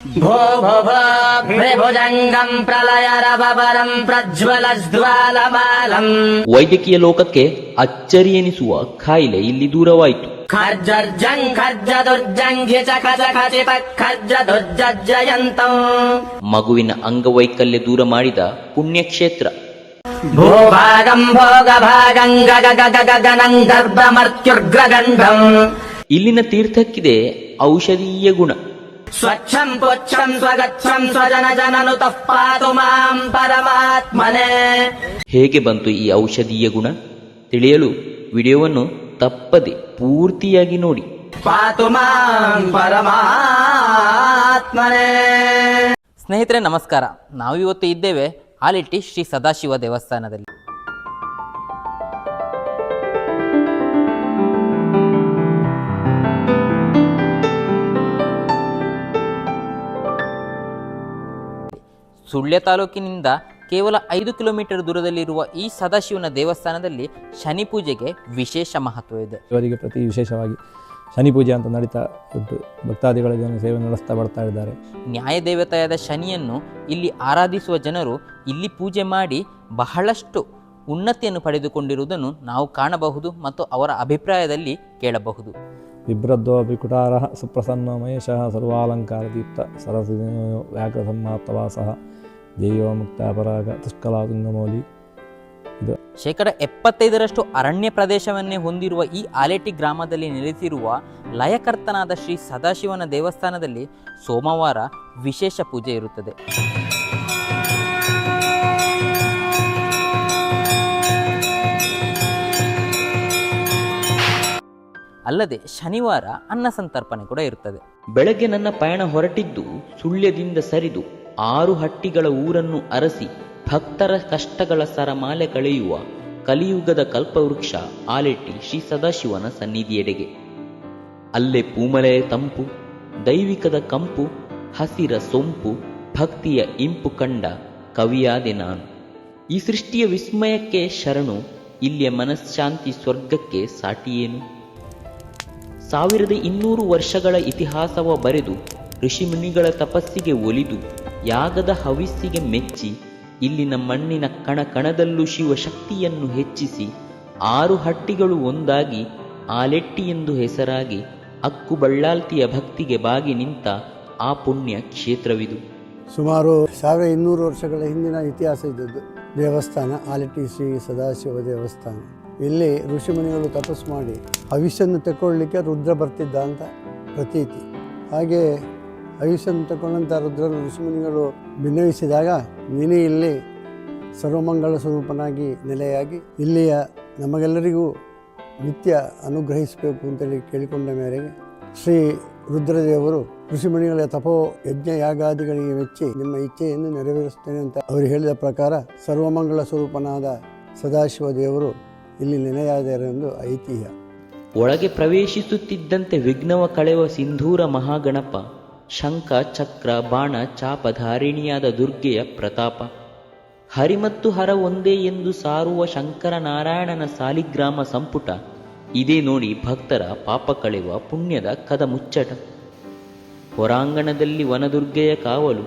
भो भो भो भ्रिभुजङ्गम् प्रलयरवरम् प्रज्वलज्ज्वालमालम् ವೈದ್ಯಕೀಯ ಲೋಕಕ್ಕೆ ಅಚ್ಚರಿ ಎನಿಸುವ ಕಾಯಿಲೆ ಇಲ್ಲಿ ದೂರವಾಯಿತು खर्जर्जम् खर्जदुर्जङ्घि च खच खचितः खर्जदुर्जयन्तम् ಮಗುವಿನ ಅಂಗವೈಕಲ್ಯ ದೂರ ಮಾಡಿದ ಪುಣ್ಯಕ್ಷೇತ್ರ भूभागम् भोगभागम् गगगगगगनम् गर्भमर्त्युर्ग्रगण्डम् ಇಲ್ಲಿನ ತೀರ್ಥಕ್ಕಿದೆ ಔಷಧೀಯ ಗುಣ स्वच्छम् पुच्छम् स्वगच्छम् स्वजनजननुतः पातु माम् परमात्मने ಹೇಗೆ ಬಂತು ಈ ಔಷಧೀಯ ಗುಣ ತಿಳಿಯಲು ವಿಡಿಯೋವನ್ನು ತಪ್ಪದೆ ಪೂರ್ತಿಯಾಗಿ ನೋಡಿ पातु माम् परमात्मने ಸ್ನೇಹಿತರೆ ನಮಸ್ಕಾರ ನಾವು ಇವತ್ತು ಇದ್ದೇವೆ ಆಲಿಟ್ಟಿ ಶ್ರೀ ಸದಾಶಿವ ದೇವಸ್ಥಾನದಲ್ಲಿ ಸುಳ್ಯ ತಾಲೂಕಿನಿಂದ ಕೇವಲ ಐದು ಕಿಲೋಮೀಟರ್ ದೂರದಲ್ಲಿರುವ ಈ ಸದಾಶಿವನ ದೇವಸ್ಥಾನದಲ್ಲಿ ಶನಿ ಪೂಜೆಗೆ ವಿಶೇಷ ಮಹತ್ವವಿದೆ ಇವರಿಗೆ ಪ್ರತಿ ವಿಶೇಷವಾಗಿ ಶನಿ ಪೂಜೆ ಅಂತ ನಡೀತಾ ಉಂಟು. ಭಕ್ತಾದಿಗಳ ಜನ ಸೇವೆ ನಡೆಸ್ತಾ ಬರ್ತಾ ಇದ್ದಾರೆ. ನ್ಯಾಯದೇವತೆಯಾದ ಶನಿಯನ್ನು ಇಲ್ಲಿ ಆರಾಧಿಸುವ ಜನರು ಇಲ್ಲಿ ಪೂಜೆ ಮಾಡಿ ಬಹಳಷ್ಟು ಉನ್ನತಿಯನ್ನು ಪಡೆದುಕೊಂಡಿರುವುದನ್ನು ನಾವು ಕಾಣಬಹುದು ಮತ್ತು ಅವರ ಅಭಿಪ್ರಾಯದಲ್ಲಿ ಕೇಳಬಹುದು. ಬಿಭ್ರದ್ವೋ ವಿಕುಟಾರ ಸುಪ್ರಸನ್ನ ಮಹೇಶಃ ಸರ್ವಾಲಂಕಾರ ದೀಪ್ತ ಸರಸ್ವತಿ ವ್ಯಾಘ್ರ ಸನ್ಮಾತ್ತವಾಸಃ ದೇವ ಮುಕ್ತಾಪರಾಗ ತುಷ್ಕಲಾ ತುಂಗಮೌಲಿ ಇದು ಶೇಕಡ ಎಪ್ಪತ್ತೈದರಷ್ಟು ಅರಣ್ಯ ಪ್ರದೇಶವನ್ನೇ ಹೊಂದಿರುವ ಈ ಆಲೇಟಿ ಗ್ರಾಮದಲ್ಲಿ ನೆಲೆಸಿರುವ ಲಯಕರ್ತನಾದ ಶ್ರೀ ಸದಾಶಿವನ ದೇವಸ್ಥಾನದಲ್ಲಿ ಸೋಮವಾರ ವಿಶೇಷ ಪೂಜೆ ಇರುತ್ತದೆ. ಅಲ್ಲದೆ ಶನಿವಾರ ಅನ್ನ ಸಂತರ್ಪಣೆ ಕೂಡ ಇರುತ್ತದೆ. ಬೆಳಗ್ಗೆ ನನ್ನ ಪಯಣ ಹೊರಟಿದ್ದು ಸುಳ್ಯದಿಂದ ಸರಿದು ಆರು ಹಟ್ಟಿಗಳ ಊರನ್ನು ಅರಸಿ ಭಕ್ತರ ಕಷ್ಟಗಳ ಸರಮಾಲೆ ಕಳೆಯುವ ಕಲಿಯುಗದ ಕಲ್ಪವೃಕ್ಷ ಆಲೆಟ್ಟಿ ಶ್ರೀ ಸದಾಶಿವನ ಸನ್ನಿಧಿಯೆಡೆಗೆ. ಅಲ್ಲೇ ಪೂಮಲೆಯ ತಂಪು, ದೈವಿಕದ ಕಂಪು, ಹಸಿರ ಸೊಂಪು, ಭಕ್ತಿಯ ಇಂಪು ಕಂಡ ಕವಿಯಾದೆ ನಾನು. ಈ ಸೃಷ್ಟಿಯ ವಿಸ್ಮಯಕ್ಕೆ ಶರಣು, ಇಲ್ಲಿಯ ಮನಃಶಾಂತಿ ಸ್ವರ್ಗಕ್ಕೆ ಸಾಟಿಯೇನು? ಸಾವಿರದ ಇನ್ನೂರು ವರ್ಷಗಳ ಇತಿಹಾಸವ ಬರೆದು ಋಷಿಮುನಿಗಳ ತಪಸ್ಸಿಗೆ ಒಲಿದು ಯಾಗದ ಹವಿಸ್ಸಿಗೆ ಮೆಚ್ಚಿ, ಇಲ್ಲಿನ ಮಣ್ಣಿನ ಕಣ ಕಣದಲ್ಲೂ ಶಿವಶಕ್ತಿಯನ್ನು ಹೆಚ್ಚಿಸಿ, ಆರು ಹಟ್ಟಿಗಳು ಒಂದಾಗಿ ಆಲೆಟ್ಟಿ ಎಂದು ಹೆಸರಾಗಿ ಅಕ್ಕು ಬಳ್ಳಾಲ್ತಿಯ ಭಕ್ತಿಗೆ ಬಾಗಿ ನಿಂತ ಆ ಪುಣ್ಯ ಕ್ಷೇತ್ರವಿದು. ಸುಮಾರು ಸಾವಿರ ಇನ್ನೂರು ವರ್ಷಗಳ ಹಿಂದಿನ ಇತಿಹಾಸ ಇದ್ದದ್ದು ದೇವಸ್ಥಾನ ಆಲೆಟ್ಟಿ ಶ್ರೀ ಸದಾಶಿವ ದೇವಸ್ಥಾನ. ಇಲ್ಲಿ ಋಷಿಮುನಿಗಳು ತಪಸ್ಸು ಮಾಡಿ ಹವಿಷ್ಯನ್ನು ತಗೊಳ್ಳಿಕ್ಕೆ ರುದ್ರ ಬರ್ತಿದ್ದ ಅಂತ ಪ್ರತೀತಿ. ಹಾಗೆ ಹವಿಸ್ಸನ್ನು ತಗೊಂಡಂಥ ರುದ್ರ ಋಷಿಮುನಿಗಳು ಭಿನ್ನವಿಸಿದಾಗ ನೀನೇ ಇಲ್ಲಿ ಸರ್ವಮಂಗಳ ಸ್ವರೂಪನಾಗಿ ನೆಲೆಯಾಗಿ ಇಲ್ಲಿಯ ನಮಗೆಲ್ಲರಿಗೂ ನಿತ್ಯ ಅನುಗ್ರಹಿಸಬೇಕು ಅಂತೇಳಿ ಕೇಳಿಕೊಂಡ ಮೇರೆಗೆ ಶ್ರೀ ರುದ್ರದೇವರು ಋಷಿಮುನಿಗಳ ತಪೋ ಯಜ್ಞ ಯಾಗಾದಿಗಳಿಗೆ ಮೆಚ್ಚಿ ನಿಮ್ಮ ಇಚ್ಛೆಯನ್ನು ನೆರವೇರಿಸುತ್ತೇನೆ ಅಂತ ಅವರು ಹೇಳಿದ ಪ್ರಕಾರ ಸರ್ವಮಂಗಳ ಸ್ವರೂಪನಾದ ಸದಾಶಿವ ದೇವರು ಇಲ್ಲಿ ನೆನೆಯಾದರೆಂದು ಐತಿಹ್ಯ. ಒಳಗೆ ಪ್ರವೇಶಿಸುತ್ತಿದ್ದಂತೆ ವಿಘ್ನವ ಕಳೆವ ಸಿಂಧೂರ ಮಹಾಗಣಪ. ಶಂಖ ಚಕ್ರ ಬಾಣ ಚಾಪಧಾರಿಣಿಯಾದ ದುರ್ಗೆಯ ಪ್ರತಾಪ. ಹರಿ ಮತ್ತು ಹರ ಒಂದೇ ಎಂದು ಸಾರುವ ಶಂಕರನಾರಾಯಣನ ಸಾಲಿಗ್ರಾಮ ಸಂಪುಟ. ಇದೇ ನೋಡಿ ಭಕ್ತರ ಪಾಪ ಕಳೆಯುವ ಪುಣ್ಯದ ಕದ ಮುಚ್ಚಟ. ಹೊರಾಂಗಣದಲ್ಲಿ ವನದುರ್ಗೆಯ ಕಾವಲು,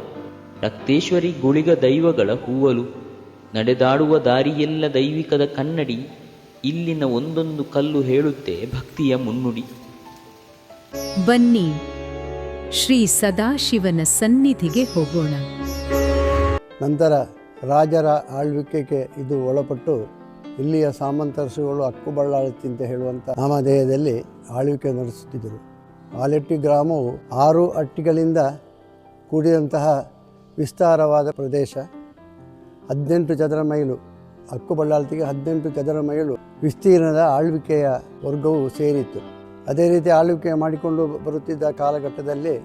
ರಕ್ತೇಶ್ವರಿ ಗುಳಿಗ ದೈವಗಳ ಹೂವಲು. ನಡೆದಾಡುವ ದಾರಿಯೆಲ್ಲ ದೈವಿಕದ ಕನ್ನಡಿ, ಇಲ್ಲಿನ ಒಂದೊಂದು ಕಲ್ಲು ಹೇಳುತ್ತೆ ಭಕ್ತಿಯ ಮುನ್ನುಡಿ. ಬನ್ನಿ. ಶ್ರೀ ಸದಾಶಿವನ ಸನ್ನಿಧಿಗೆ ಹೋಗೋಣ. ನಂತರ ರಾಜರ ಆಳ್ವಿಕೆಗೆ ಇದು ಒಳಪಟ್ಟು ಇಲ್ಲಿಯ ಸಾಮಂತರಸುಗಳು ಅಕ್ಕುಬಳ್ಳಾಳತಿ ಅಂತ ಹೇಳುವಂಥ ನಾಮಧೇಯದಲ್ಲಿ ಆಳ್ವಿಕೆ ನಡೆಸುತ್ತಿದ್ದರು. ಆಲೆಟ್ಟಿ ಗ್ರಾಮವು ಆರು ಅಟ್ಟಿಗಳಿಂದ ಕೂಡಿದಂತಹ ವಿಸ್ತಾರವಾದ ಪ್ರದೇಶ. ಹದಿನೆಂಟು ಚದರ ಮೈಲು. ಅಕ್ಕುಬಳ್ಳಾಳತಿಗೆ ಹದಿನೆಂಟು ಚದರ ಮೈಲು ವಿಸ್ತೀರ್ಣದ ಆಳ್ವಿಕೆಯ ವರ್ಗವು ಸೇರಿತ್ತು. ಅದೇ ರೀತಿ ಆಳ್ವಿಕೆ ಮಾಡಿಕೊಂಡು ಬರುತ್ತಿದ್ದ ಕಾಲಘಟ್ಟದಲ್ಲಿ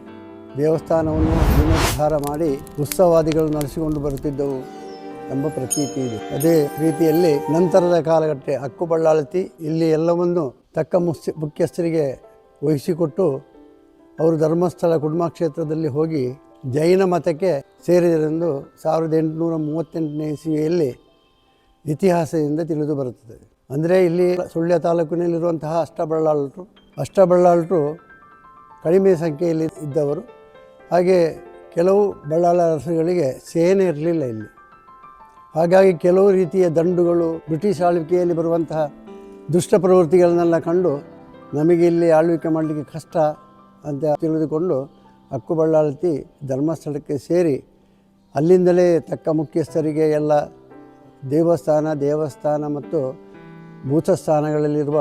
ದೇವಸ್ಥಾನವನ್ನು ಜೀರ್ಣೋದ್ಧಾರ ಮಾಡಿ ಉತ್ಸವಾದಿಗಳು ನಡೆಸಿಕೊಂಡು ಬರುತ್ತಿದ್ದವು ಎಂಬ ಪ್ರತೀತಿ ಇದೆ. ಅದೇ ರೀತಿಯಲ್ಲಿ ನಂತರದ ಕಾಲಘಟ್ಟ ಹಕ್ಕುಬಳ್ಳಾಳತಿ ಇಲ್ಲಿ ಎಲ್ಲವನ್ನು ತಕ್ಕ ಮುಸ್ ಮುಖ್ಯಸ್ಥರಿಗೆ ವಹಿಸಿಕೊಟ್ಟು ಅವರು ಧರ್ಮಸ್ಥಳ ಕುಡುಂಬಕ್ಷೇತ್ರದಲ್ಲಿ ಹೋಗಿ ಜೈನ ಮತಕ್ಕೆ ಸೇರಿದರೆಂದು ಸಾವಿರದ ಎಂಟುನೂರ ಮೂವತ್ತೆಂಟನೇ ಇಸವಿಯಲ್ಲಿ ಇತಿಹಾಸದಿಂದ ತಿಳಿದು ಬರುತ್ತದೆ. ಅಂದರೆ ಇಲ್ಲಿ ಸುಳ್ಯ ತಾಲೂಕಿನಲ್ಲಿರುವಂತಹ ಅಷ್ಟಬಳ್ಳಾಳರು ಅಷ್ಟಬಳ್ಳಾಳರು ಕಡಿಮೆ ಸಂಖ್ಯೆಯಲ್ಲಿ ಇದ್ದವರು. ಹಾಗೆ ಕೆಲವು ಬಳ್ಳಾಳ ಅರಸುಗಳಿಗೆ ಸೇನೆ ಇರಲಿಲ್ಲ ಇಲ್ಲಿ. ಹಾಗಾಗಿ ಕೆಲವು ರೀತಿಯ ದಂಡುಗಳು ಬ್ರಿಟಿಷ್ ಆಳ್ವಿಕೆಯಲ್ಲಿ ಬರುವಂತಹ ದುಷ್ಟ ಪ್ರವೃತ್ತಿಗಳನ್ನೆಲ್ಲ ಕಂಡು ನಮಗೆ ಇಲ್ಲಿ ಆಳ್ವಿಕೆ ಮಾಡಲಿಕ್ಕೆ ಕಷ್ಟ ಅಂತ ತಿಳಿದುಕೊಂಡು ಅಕ್ಕು ಬಳ್ಳಾಳತಿ ಧರ್ಮಸ್ಥಳಕ್ಕೆ ಸೇರಿ ಅಲ್ಲಿಂದಲೇ ತಕ್ಕ ಮುಖ್ಯಸ್ಥರಿಗೆ ಎಲ್ಲ ದೇವಸ್ಥಾನ ದೇವಸ್ಥಾನ ಮತ್ತು ಭೂತಸ್ಥಾನಗಳಲ್ಲಿರುವ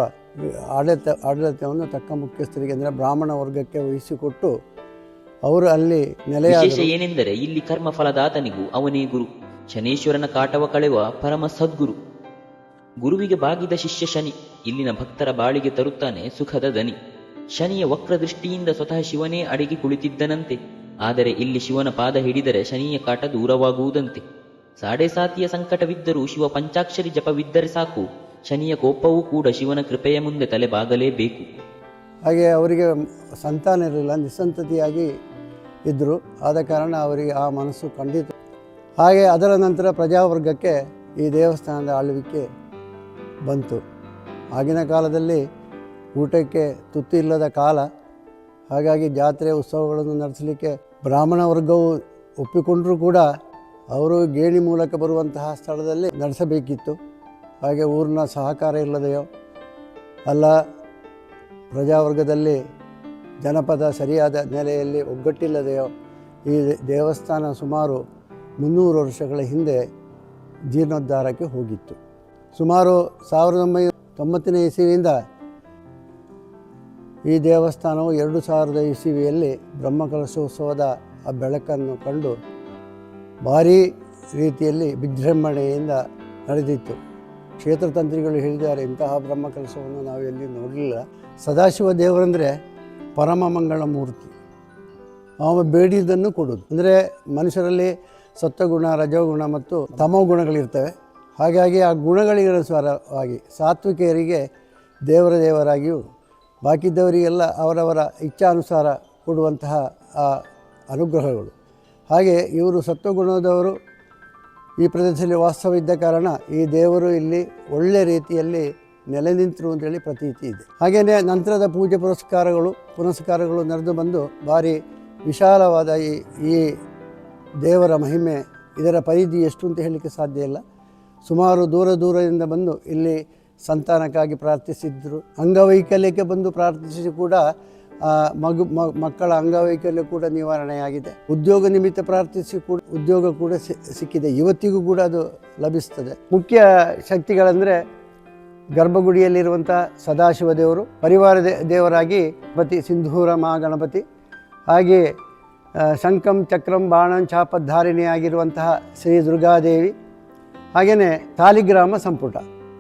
ಆಡಳಿತ, ಆಡಳಿತವನ್ನು ತಕ್ಕ ಮುಖ್ಯಸ್ಥರಿಗೆ ಅಂದರೆ ಬ್ರಾಹ್ಮಣ ವರ್ಗಕ್ಕೆ ವಹಿಸಿಕೊಟ್ಟು ಅವರು ಅಲ್ಲಿ ನೆಲೆಯ ಏನೆಂದರೆ ಇಲ್ಲಿ ಕರ್ಮ ಫಲದಾತನಿಗೂ ಅವನೇ ಗುರು. ಶನೇಶ್ವರನ ಕಾಟವ ಕಳೆವ ಪರಮ ಸದ್ಗುರು. ಗುರುವಿಗೆ ಬಾಗಿದ ಶಿಷ್ಯ ಶನಿ. ಇಲ್ಲಿನ ಭಕ್ತರ ಬಾಳಿಗೆ ತರುತ್ತಾನೆ ಸುಖದ ದನಿ. ಶನಿಯ ವಕ್ರ ದೃಷ್ಟಿಯಿಂದ ಸ್ವತಃ ಶಿವನೇ ಅಡಿಗೆ ಕುಳಿತಿದ್ದನಂತೆ. ಆದರೆ ಇಲ್ಲಿ ಶಿವನ ಪಾದ ಹಿಡಿದರೆ ಶನಿಯ ಕಾಟ ದೂರವಾಗುವುದಂತೆ. ಸಾಡೆ ಸಾತಿಯ ಸಂಕಟವಿದ್ದರೂ ಶಿವ ಪಂಚಾಕ್ಷರಿ ಜಪವಿದ್ದರೆ ಸಾಕು. ಶನಿಯ ಕೋಪವೂ ಕೂಡ ಶಿವನ ಕೃಪೆಯ ಮುಂದೆ ತಲೆ ಬಾಗಲೇಬೇಕು ಹಾಗೆ ಅವರಿಗೆ ಸಂತಾನ ಇರಲಿಲ್ಲ, ನಿಸ್ಸಂತತಿಯಾಗಿ ಇದ್ದರು ಆದ ಕಾರಣ ಅವರಿಗೆ ಆ ಮನಸ್ಸು ಖಂಡಿತ ಹಾಗೆ ಅದರ ನಂತರ ಪ್ರಜಾವರ್ಗಕ್ಕೆ ಈ ದೇವಸ್ಥಾನದ ಆಳ್ವಿಕೆ ಬಂತು. ಆಗಿನ ಕಾಲದಲ್ಲಿ ಊಟಕ್ಕೆ ತುತ್ತು ಇಲ್ಲದ ಕಾಲ. ಹಾಗಾಗಿ ಜಾತ್ರೆ ಉತ್ಸವಗಳನ್ನು ನಡೆಸಲಿಕ್ಕೆ ಬ್ರಾಹ್ಮಣ ವರ್ಗವು ಒಪ್ಪಿಕೊಂಡರೂ ಕೂಡ ಅವರು ಗೇಣಿ ಮೂಲಕ ಬರುವಂತಹ ಸ್ಥಳದಲ್ಲಿ ನಡೆಸಬೇಕಿತ್ತು. ಹಾಗೆ ಊರಿನ ಸಹಕಾರ ಇಲ್ಲದೆಯೋ ಅಲ್ಲ ಪ್ರಜಾವರ್ಗದಲ್ಲಿ ಜನಪದ ಸರಿಯಾದ ನೆಲೆಯಲ್ಲಿ ಒಗ್ಗಟ್ಟಿಲ್ಲದೆಯೋ ಈ ದೇವಸ್ಥಾನ ಸುಮಾರು ಮುನ್ನೂರು ವರ್ಷಗಳ ಹಿಂದೆ ಜೀರ್ಣೋದ್ಧಾರಕ್ಕೆ ಹೋಗಿತ್ತು. ಸುಮಾರು ಸಾವಿರದ ಒಂಬೈನೂರ ತೊಂಬತ್ತನೇ ಇಸವಿಯಿಂದ ಈ ದೇವಸ್ಥಾನವು ಎರಡು ಸಾವಿರದ ಇಸವಿಯಲ್ಲಿ ಬ್ರಹ್ಮಕಲಶೋತ್ಸವದ ಆ ಬೆಳಕನ್ನು ಕಂಡು ಭಾರೀ ರೀತಿಯಲ್ಲಿ ವಿಜೃಂಭಣೆಯಿಂದ ನಡೆದಿತ್ತು. ಕ್ಷೇತ್ರತಂತ್ರಿಗಳು ಹೇಳಿದ್ದಾರೆ, ಇಂತಹ ಬ್ರಹ್ಮಕಲಶವನ್ನು ನಾವು ಎಲ್ಲಿ ನೋಡಲಿಲ್ಲ. ಸದಾಶಿವ ದೇವರಂದರೆ ಪರಮ ಮಂಗಳ ಮೂರ್ತಿ. ಅವ ಬೇಡಿದ್ದನ್ನು ಕೊಡೋದು. ಅಂದರೆ ಮನುಷ್ಯರಲ್ಲಿ ಸತ್ವಗುಣ, ರಜೋಗುಣ ಮತ್ತು ತಮೋ ಗುಣಗಳಿರ್ತವೆ. ಹಾಗಾಗಿ ಆ ಗುಣಗಳಿಗನುಸಾರವಾಗಿ ಸಾತ್ವಿಕೆಯರಿಗೆ ದೇವರ ದೇವರಾಗಿಯೂ ಬಾಕಿದ್ದವರಿಗೆಲ್ಲ ಅವರವರ ಇಚ್ಛಾನುಸಾರ ಕೊಡುವಂತಹ ಆ ಅನುಗ್ರಹಗಳು. ಹಾಗೆ ಇವರು ಸತ್ವಗುಣದವರು ಈ ಪ್ರದೇಶದಲ್ಲಿ ವಾಸ್ತವಿದ್ದ ಕಾರಣ ಈ ದೇವರು ಇಲ್ಲಿ ಒಳ್ಳೆ ರೀತಿಯಲ್ಲಿ ನೆಲೆ ನಿಂತರು ಅಂತೇಳಿ ಪ್ರತೀತಿ ಇದೆ. ಹಾಗೆಯೇ ನಂತರದ ಪೂಜೆ ಪುರಸ್ಕಾರಗಳು ಪುರಸ್ಕಾರಗಳು ನಡೆದು ಬಂದು ಭಾರಿ ವಿಶಾಲವಾದ ಈ ಈ ದೇವರ ಮಹಿಮೆ, ಇದರ ಪರಿಧಿ ಎಷ್ಟು ಅಂತ ಹೇಳಲಿಕ್ಕೆ ಸಾಧ್ಯ ಇಲ್ಲ. ಸುಮಾರು ದೂರ ದೂರದಿಂದ ಬಂದು ಇಲ್ಲಿ ಸಂತಾನಕ್ಕಾಗಿ ಪ್ರಾರ್ಥಿಸಿದ್ರು. ಅಂಗವೈಕಲ್ಯಕ್ಕೆ ಬಂದು ಪ್ರಾರ್ಥಿಸಿ ಕೂಡ ಮಗು ಮಕ್ಕಳ ಅಂಗವೈಕಲ್ಯ ಕೂಡ ನಿವಾರಣೆಯಾಗಿದೆ. ಉದ್ಯೋಗ ನಿಮಿತ್ತ ಪ್ರಾರ್ಥಿಸಿ ಕೂಡ, ಉದ್ಯೋಗ ಕೂಡ ಸಿಕ್ಕಿದೆ. ಇವತ್ತಿಗೂ ಕೂಡ ಅದು ಲಭಿಸ್ತದೆ. ಮುಖ್ಯ ಶಕ್ತಿಗಳಂದರೆ ಗರ್ಭಗುಡಿಯಲ್ಲಿರುವಂಥ ಸದಾಶಿವ ದೇವರು, ಪರಿವಾರ ದೇವರಾಗಿ ಗಣಪತಿ ಸಿಂಧೂರ ಮಹಾಗಣಪತಿ ಹಾಗೆ ಶಂಕಂ ಚಕ್ರಂ, ಬಾಣಂ, ಚಾಪಧಾರಿಣಿಯಾಗಿರುವಂತಹ ಶ್ರೀ ದುರ್ಗಾದೇವಿ, ಹಾಗೆಯೇ ತಾಲಿಗ್ರಾಮ ಸಂಪುಟ.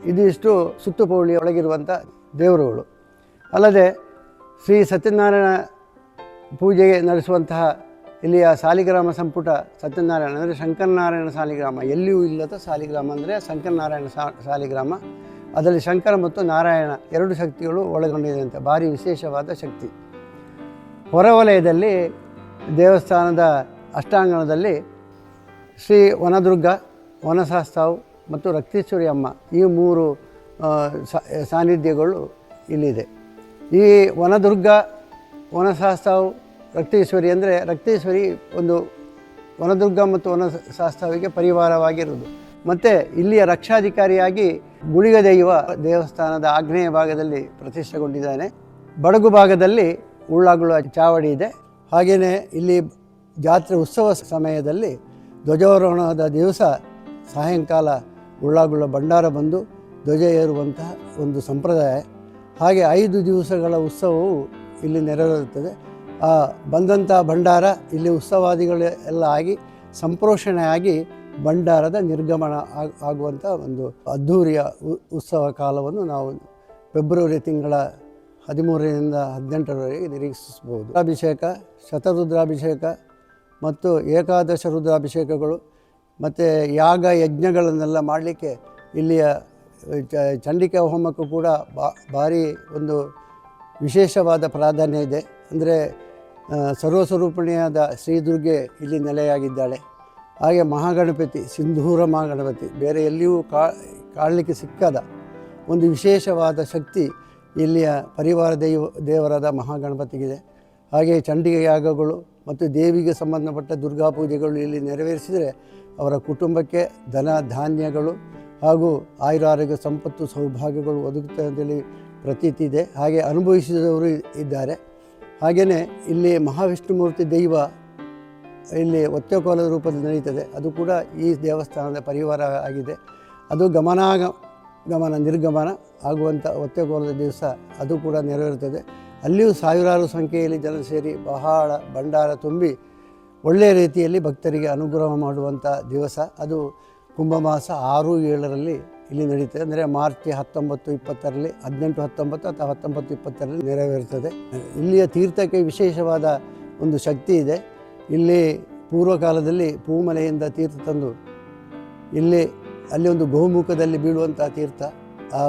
ಇದಿಷ್ಟು ಸುತ್ತುಪೌಳಿಯೊಳಗಿರುವಂಥ ದೇವರುಗಳು. ಅಲ್ಲದೆ ಶ್ರೀ ಸತ್ಯನಾರಾಯಣ ಪೂಜೆಗೆ ನಡೆಸುವಂತಹ ಇಲ್ಲಿಯ ಸಾಲಿಗ್ರಾಮ ಸಂಪುಟ ಸತ್ಯನಾರಾಯಣ, ಅಂದರೆ ಶಂಕರನಾರಾಯಣ ಸಾಲಿಗ್ರಾಮ. ಎಲ್ಲಿಯೂ ಇಲ್ಲದ ಸಾಲಿಗ್ರಾಮ ಅಂದರೆ ಶಂಕರನಾರಾಯಣ ಸಾಲಿಗ್ರಾಮ. ಅದರಲ್ಲಿ ಶಂಕರ ಮತ್ತು ನಾರಾಯಣ ಎರಡು ಶಕ್ತಿಗಳು ಒಳಗೊಂಡಿದೆ ಅಂತ, ಭಾರಿ ವಿಶೇಷವಾದ ಶಕ್ತಿ. ಹೊರವಲಯದಲ್ಲಿ ದೇವಸ್ಥಾನದ ಅಷ್ಟಾಂಗಣದಲ್ಲಿ ಶ್ರೀ ವನದುರ್ಗ, ವನಸಾಸ್ತಾವ್ ಮತ್ತು ರಕ್ತೇಶ್ವರಿ ಅಮ್ಮ ಈ ಮೂರು ಸಾನ್ನಿಧ್ಯಗಳು ಇಲ್ಲಿದೆ. ಈ ವನದುರ್ಗ ವನಶಾಸ್ತಾವು ರಕ್ತೇಶ್ವರಿ ಅಂದರೆ ರಕ್ತೇಶ್ವರಿ ಒಂದು ವನದುರ್ಗ ಮತ್ತು ವನಶಾಸ್ತಾವಿಗೆ ಪರಿವಾರವಾಗಿರುವುದು. ಮತ್ತು ಇಲ್ಲಿಯ ರಕ್ಷಾಧಿಕಾರಿಯಾಗಿ ಗುಳಿಗ ದೈವ ದೇವಸ್ಥಾನದ ಆಗ್ನೇಯ ಭಾಗದಲ್ಲಿ ಪ್ರತಿಷ್ಠೆಗೊಂಡಿದ್ದಾನೆ. ಬಡಗು ಭಾಗದಲ್ಲಿ ಉಳ್ಳಾಗುಳ ಚಾವಡಿ ಇದೆ. ಹಾಗೆಯೇ ಇಲ್ಲಿ ಜಾತ್ರೆ ಉತ್ಸವ ಸಮಯದಲ್ಲಿ ಧ್ವಜಾರೋಹಣದ ದಿವಸ ಸಾಯಂಕಾಲ ಉಳ್ಳಾಗುಳ ಭಂಡಾರ ಬಂದು ಧ್ವಜ ಏರುವಂತಹ ಒಂದು ಸಂಪ್ರದಾಯ. ಹಾಗೆ ಐದು ದಿವಸಗಳ ಉತ್ಸವವು ಇಲ್ಲಿ ನೆರವೇರುತ್ತದೆ. ಆ ಬಂದಂಥ ಭಂಡಾರ ಇಲ್ಲಿ ಉತ್ಸವಾದಿಗಳು ಎಲ್ಲ ಆಗಿ ಸಂಪ್ರೋಷಣೆ ಆಗಿ ಭಂಡಾರದ ನಿರ್ಗಮನ ಆಗ್- ಆಗುವಂಥ ಒಂದು ಅದ್ಧೂರಿಯ ಉತ್ಸವ ಕಾಲವನ್ನು ನಾವು ಫೆಬ್ರವರಿ ತಿಂಗಳ ಹದಿಮೂರರಿಂದ ಹದಿನೆಂಟರವರೆಗೆ ನಿರೀಕ್ಷಿಸಬಹುದು. ಅಭಿಷೇಕ ಶತರುದ್ರಾಭಿಷೇಕ ಮತ್ತು ಏಕಾದಶ ರುದ್ರಾಭಿಷೇಕಗಳು ಮತ್ತು ಯಾಗ ಯಜ್ಞಗಳನ್ನೆಲ್ಲ ಮಾಡಲಿಕ್ಕೆ ಇಲ್ಲಿಯ ಚಂಡಿಕಾ ಹೋಮಕ್ಕೂ ಕೂಡ ಬಾ, ಭಾರಿ ಒಂದು ವಿಶೇಷವಾದ ಪ್ರಾಧಾನ್ಯ ಇದೆ. ಅಂದರೆ ಸರ್ವಸ್ವರೂಪಿಣಿಯಾದ ಶ್ರೀದುರ್ಗೆ ಇಲ್ಲಿ ನೆಲೆಯಾಗಿದ್ದಾಳೆ. ಹಾಗೆ ಮಹಾಗಣಪತಿ, ಸಿಂಧೂರ ಮಹಾಗಣಪತಿ, ಬೇರೆ ಎಲ್ಲಿಯೂ ಕಾ, ಕಾಣಲಿಕ್ಕೆ ಸಿಕ್ಕದ ಒಂದು ವಿಶೇಷವಾದ ಶಕ್ತಿ ಇಲ್ಲಿಯ ಪರಿವಾರ ದೈವ, ದೇವರಾದ ಮಹಾಗಣಪತಿಗಿದೆ. ಹಾಗೆ ಚಂಡಿಗೆ ಯಾಗಗಳು ಮತ್ತು ದೇವಿಗೆ ಸಂಬಂಧಪಟ್ಟ ದುರ್ಗಾ ಪೂಜೆಗಳು ಇಲ್ಲಿ ನೆರವೇರಿಸಿದರೆ ಅವರ ಕುಟುಂಬಕ್ಕೆ ಧನ ಧಾನ್ಯಗಳು ಹಾಗೂ ಆಯುರಾರೋಗ್ಯ ಸಂಪತ್ತು ಸೌಭಾಗ್ಯಗಳು ಒದಗುತ್ತೆ ಅಂತೇಳಿ ಪ್ರತೀತಿ ಇದೆ. ಹಾಗೆ ಅನುಭವಿಸಿದವರು ಇದ್ದಾರೆ. ಹಾಗೆಯೇ ಇಲ್ಲಿ ಮಹಾವಿಷ್ಣುಮೂರ್ತಿ ದೈವ ಇಲ್ಲಿ ಒತ್ತೆಕೋಲದ ರೂಪದಲ್ಲಿ ನಡೀತದೆ. ಅದು ಕೂಡ ಈ ದೇವಸ್ಥಾನದ ಪರಿವಾರ ಆಗಿದೆ. ಅದು ಗಮನಾಗ ಗಮನ, ನಿರ್ಗಮನ ಆಗುವಂಥ ಒತ್ತೆಕೋಲದ ದಿವಸ ಅದು ಕೂಡ ನೆರವೇರುತ್ತದೆ. ಅಲ್ಲಿಯೂ ಸಾವಿರಾರು ಸಂಖ್ಯೆಯಲ್ಲಿ ಜನ ಸೇರಿ ಬಹಳ ಭಂಡಾರ ತುಂಬಿ ಒಳ್ಳೆಯ ರೀತಿಯಲ್ಲಿ ಭಕ್ತರಿಗೆ ಅನುಗ್ರಹ ಮಾಡುವಂಥ ದಿವಸ ಅದು. ಕುಂಭಮಾಸ ಆರು ಏಳರಲ್ಲಿ ಇಲ್ಲಿ ನಡೀತದೆ. ಅಂದರೆ ಮಾರ್ಚ್ ಹತ್ತೊಂಬತ್ತು ಇಪ್ಪತ್ತರಲ್ಲಿ, ಹದಿನೆಂಟು ಹತ್ತೊಂಬತ್ತು ಅಥವಾ ಹತ್ತೊಂಬತ್ತು ಇಪ್ಪತ್ತರಲ್ಲಿ ನೆರವೇರುತ್ತದೆ ಇಲ್ಲಿಯ ತೀರ್ಥಕ್ಕೆ ವಿಶೇಷವಾದ ಒಂದು ಶಕ್ತಿ ಇದೆ. ಇಲ್ಲಿ ಪೂರ್ವಕಾಲದಲ್ಲಿ ಪೂಮಲೆಯಿಂದ ತೀರ್ಥ ತಂದು ಇಲ್ಲಿ ಅಲ್ಲಿ ಒಂದು ಬಹುಮುಖದಲ್ಲಿ ಬೀಳುವಂಥ ತೀರ್ಥ ಆ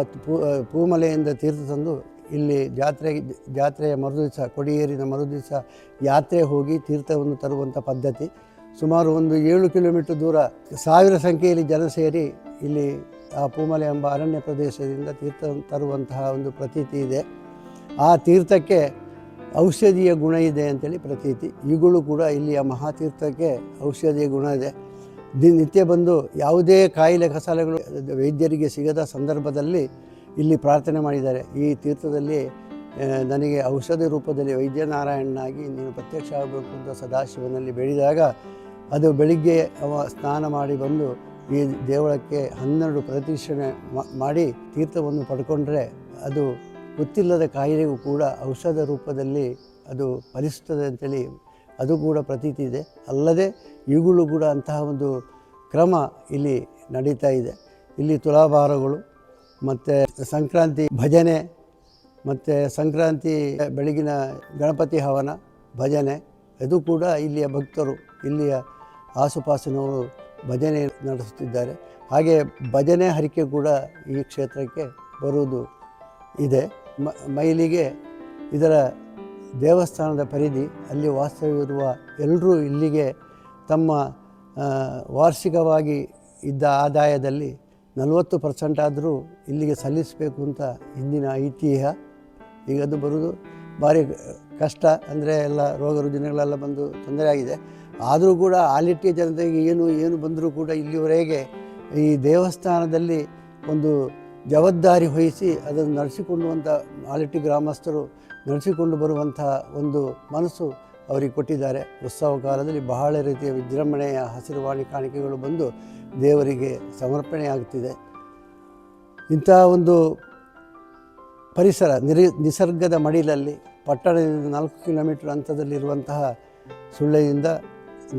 ಪೂಮಲೆಯಿಂದ ತೀರ್ಥ ತಂದು ಇಲ್ಲಿ ಜಾತ್ರೆ, ಜಾತ್ರೆಯ ಮರುದಿವಸ, ಕೊಡಿಯೇರಿನ ಮರುದಿವಸ ಯಾತ್ರೆ ಹೋಗಿ ತೀರ್ಥವನ್ನು ತರುವಂಥ ಪದ್ಧತಿ. ಸುಮಾರು ಒಂದು ಏಳು ಕಿಲೋಮೀಟರ್ ದೂರ ಸಾವಿರ ಸಂಖ್ಯೆಯಲ್ಲಿ ಜನ ಸೇರಿ ಇಲ್ಲಿ ಆ ಪೂಮಲೆ ಎಂಬ ಅರಣ್ಯ ಪ್ರದೇಶದಿಂದ ತೀರ್ಥ ತರುವಂತಹ ಒಂದು ಪ್ರತೀತಿ ಇದೆ. ಆ ತೀರ್ಥಕ್ಕೆ ಔಷಧೀಯ ಗುಣ ಇದೆ ಅಂತೇಳಿ ಪ್ರತೀತಿ. ಈಗಲೂ ಕೂಡ ಇಲ್ಲಿಯ ಮಹಾತೀರ್ಥಕ್ಕೆ ಔಷಧೀಯ ಗುಣ ಇದೆ. ದಿ ನಿತ್ಯ ಬಂದು ಯಾವುದೇ ಕಾಯಿಲೆ ಕಸಾಲೆಗಳು ವೈದ್ಯರಿಗೆ ಸಿಗದ ಸಂದರ್ಭದಲ್ಲಿ ಇಲ್ಲಿ ಪ್ರಾರ್ಥನೆ ಮಾಡಿದ್ದಾರೆ. ಈ ತೀರ್ಥದಲ್ಲಿ ನನಗೆ ಔಷಧಿ ರೂಪದಲ್ಲಿ ವೈದ್ಯನಾರಾಯಣನಾಗಿ ನೀನು ಪ್ರತ್ಯಕ್ಷ ಆಗಬೇಕು ಅಂತ ಸದಾಶಿವನಲ್ಲಿ ಬೆಳೆದಾಗ ಅದು ಬೆಳಿಗ್ಗೆ ಅವ ಸ್ನಾನ ಮಾಡಿ ಬಂದು ಈ ದೇವಳಕ್ಕೆ ಹನ್ನೆರಡು ಮಾ- ಮಾಡಿ ತೀರ್ಥವನ್ನು ಪಡ್ಕೊಂಡ್ರೆ ಅದು ಗೊತ್ತಿಲ್ಲದ ಕಾಯಿಲೆಗೂ ಕೂಡ ಔಷಧ ರೂಪದಲ್ಲಿ ಅದು ಫಲಿಸುತ್ತದೆ ಅಂತೇಳಿ ಅದು ಕೂಡ ಪ್ರತೀತಿ ಇದೆ. ಅಲ್ಲದೆ ಈಗಲೂ ಕೂಡ ಅಂತಹ ಒಂದು ಕ್ರಮ ಇಲ್ಲಿ ನಡೀತಾ ಇದೆ. ಇಲ್ಲಿ ತುಲಾಭಾರಗಳು ಮತ್ತು ಸಂಕ್ರಾಂತಿ ಭಜನೆ ಮತ್ತು ಸಂಕ್ರಾಂತಿ ಬೆಳಗಿನ ಗಣಪತಿ ಹವನ ಭಜನೆ, ಅದು ಕೂಡ ಇಲ್ಲಿಯ ಭಕ್ತರು ಇಲ್ಲಿಯ ಆಸುಪಾಸಿನವರು ಭಜನೆ ನಡೆಸುತ್ತಿದ್ದಾರೆ. ಹಾಗೆ ಭಜನೆ ಹರಿಕೆ ಕೂಡ ಈ ಕ್ಷೇತ್ರಕ್ಕೆ ಬರುವುದು ಇದೆ. ಮೈಲಿಗೆ ಇದರ ದೇವಸ್ಥಾನದ ಪರಿಧಿ, ಅಲ್ಲಿ ವಾಸ್ತವ್ಯವಿರುವ ಎಲ್ಲರೂ ಇಲ್ಲಿಗೆ ತಮ್ಮ ವಾರ್ಷಿಕವಾಗಿ ಇದ್ದ ಆದಾಯದಲ್ಲಿ ನಲವತ್ತು ಪರ್ಸೆಂಟ್ ಆದರೂ ಇಲ್ಲಿಗೆ ಸಲ್ಲಿಸಬೇಕು ಅಂತ ಹಿಂದಿನ ಐತಿಹ್ಯ. ಈಗ ಅದು ಬರೋದು ಭಾರಿ ಕಷ್ಟ. ಅಂದರೆ ಎಲ್ಲ ರೋಗ ರುಜಿನಗಳೆಲ್ಲ ಬಂದು ತೊಂದರೆ ಆಗಿದೆ. ಆದರೂ ಕೂಡ ಆಲಿಟ್ಟಿಯ ಜನತೆಗೆ ಏನು ಏನು ಬಂದರೂ ಕೂಡ ಇಲ್ಲಿವರೆಗೆ ಈ ದೇವಸ್ಥಾನದಲ್ಲಿ ಒಂದು ಜವಾಬ್ದಾರಿ ವಹಿಸಿ ಅದನ್ನು ನಡೆಸಿಕೊಳ್ಳುವಂಥ ಆಲಿಟ್ಟಿ ಗ್ರಾಮಸ್ಥರು, ನಡೆಸಿಕೊಂಡು ಬರುವಂಥ ಒಂದು ಮನಸ್ಸು ಅವರಿಗೆ ಕೊಟ್ಟಿದ್ದಾರೆ. ಉತ್ಸವ ಕಾಲದಲ್ಲಿ ಬಹಳ ರೀತಿಯ ವಿಜೃಂಭಣೆಯ ಹಸಿರುವಾಣಿ ಕಾಣಿಕೆಗಳು ಬಂದು ದೇವರಿಗೆ ಸಮರ್ಪಣೆಯಾಗುತ್ತಿದೆ. ಇಂಥ ಒಂದು ಪರಿಸರ ನಿರಿ, ನಿಸರ್ಗದ ಮಡಿಲಲ್ಲಿ, ಪಟ್ಟಣದಿಂದ ನಾಲ್ಕು ಕಿಲೋಮೀಟರ್ ಹಂತದಲ್ಲಿರುವಂತಹ ಸುಳ್ಳೆಯಿಂದ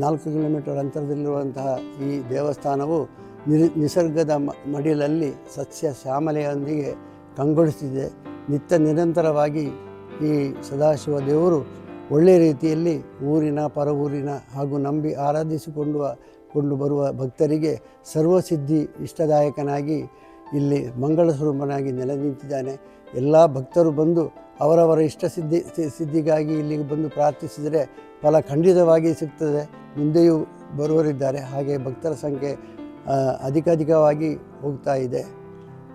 ನಾಲ್ಕು ಕಿಲೋಮೀಟರ್ ಅಂತರದಲ್ಲಿರುವಂತಹ ಈ ದೇವಸ್ಥಾನವು ನಿರ್, ನಿಸರ್ಗದ ಮಡಿಲಲ್ಲಿ ಸಸ್ಯ ಶ್ಯಾಮಲೆಯೊಂದಿಗೆ ಕಂಗೊಳಿಸುತ್ತಿದೆ ನಿತ್ಯ ನಿರಂತರವಾಗಿ ಈ ಸದಾಶಿವ ದೇವರು ಒಳ್ಳೆಯ ರೀತಿಯಲ್ಲಿ ಊರಿನ ಪರವೂರಿನ ಹಾಗೂ ನಂಬಿ ಆರಾಧಿಸಿಕೊಂಡು ಕೊಂಡು ಬರುವ ಭಕ್ತರಿಗೆ ಸರ್ವಸಿದ್ಧಿ ಇಷ್ಟದಾಯಕನಾಗಿ ಇಲ್ಲಿ ಮಂಗಳ ಸ್ವರೂಪನಾಗಿ ನೆಲೆ ನಿಂತಿದ್ದಾನೆ. ಎಲ್ಲ ಭಕ್ತರು ಬಂದು ಅವರವರ ಇಷ್ಟ ಸಿದ್ಧಿ ಸಿದ್ಧಿಗಾಗಿ ಇಲ್ಲಿಗೆ ಬಂದು ಪ್ರಾರ್ಥಿಸಿದರೆ ಫಲ ಖಂಡಿತವಾಗಿ ಸಿಗ್ತದೆ. ಮುಂದೆಯೂ ಬರುವರಿದ್ದಾರೆ ಹಾಗೆ ಭಕ್ತರ ಸಂಖ್ಯೆ ಅಧಿಕಾಧಿಕವಾಗಿ ಹೋಗ್ತಾ ಇದೆ.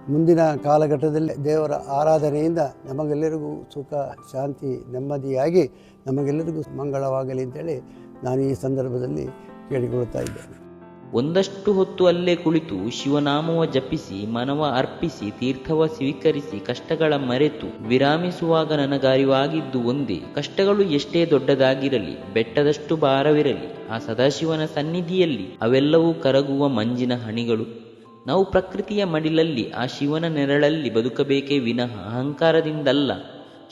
ಮುಂದಿನ ಕಾಲಘಟ್ಟದಲ್ಲಿ ದೇವರ ಆರಾಧನೆಯಿಂದ ನಮಗೆಲ್ಲರಿಗೂ ಸುಖ, ಶಾಂತಿ, ನೆಮ್ಮದಿಯಾಗಿ ನಮಗೆಲ್ಲರಿಗೂ ಮಂಗಳವಾಗಲಿ ಅಂತೇಳಿ ನಾನು ಈ ಸಂದರ್ಭದಲ್ಲಿ ಕೇಳಿಕೊಳ್ತಾ ಇದ್ದೇನೆ. ಒಂದಷ್ಟು ಹೊತ್ತು ಅಲ್ಲೇ ಕುಳಿತು ಶಿವನಾಮವ ಜಪಿಸಿ, ಮನವ ಅರ್ಪಿಸಿ, ತೀರ್ಥವ ಸ್ವೀಕರಿಸಿ ಕಷ್ಟಗಳ ಮರೆತು ವಿರಾಮಿಸುವಾಗ ನನಗಾರಿವಾಗಿದ್ದು ಒಂದೇ, ಕಷ್ಟಗಳು ಎಷ್ಟೇ ದೊಡ್ಡದಾಗಿರಲಿ, ಬೆಟ್ಟದಷ್ಟು ಭಾರವಿರಲಿ, ಆ ಸದಾಶಿವನ ಸನ್ನಿಧಿಯಲ್ಲಿ ಅವೆಲ್ಲವೂ ಕರಗುವ ಮಂಜಿನ ಹಣಿಗಳು. ನಾವು ಪ್ರಕೃತಿಯ ಮಡಿಲಲ್ಲಿ, ಆ ಶಿವನ ನೆರಳಲ್ಲಿ ಬದುಕಬೇಕೇ ವಿನಃ ಅಹಂಕಾರದಿಂದಲ್ಲ,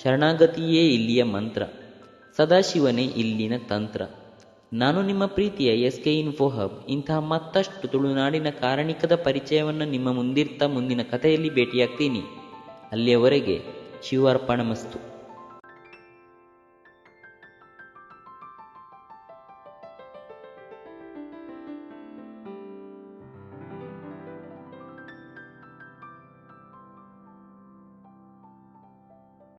ಶರಣಾಗತಿಯೇ ಇಲ್ಲಿಯ ಮಂತ್ರ. ಸದಾಶಿವನೇ ಇಲ್ಲಿನ ತಂತ್ರ. ನಾನು ನಿಮ್ಮ ಪ್ರೀತಿಯ ಎಸ್ ಕೆ ಇನ್ಫೋ ಹಬ್ ಇಂತಹ ಮತ್ತಷ್ಟು ತುಳುನಾಡಿನ ಕಾರಣಿಕದ ಪರಿಚಯವನ್ನು ನಿಮ್ಮ ಮುಂದಿರ್ತಾ ಮುಂದಿನ ಕಥೆಯಲ್ಲಿ ಭೇಟಿಯಾಗ್ತೀನಿ. ಅಲ್ಲಿಯವರೆಗೆ ಶಿವಾರ್ಪಣಮಸ್ತು.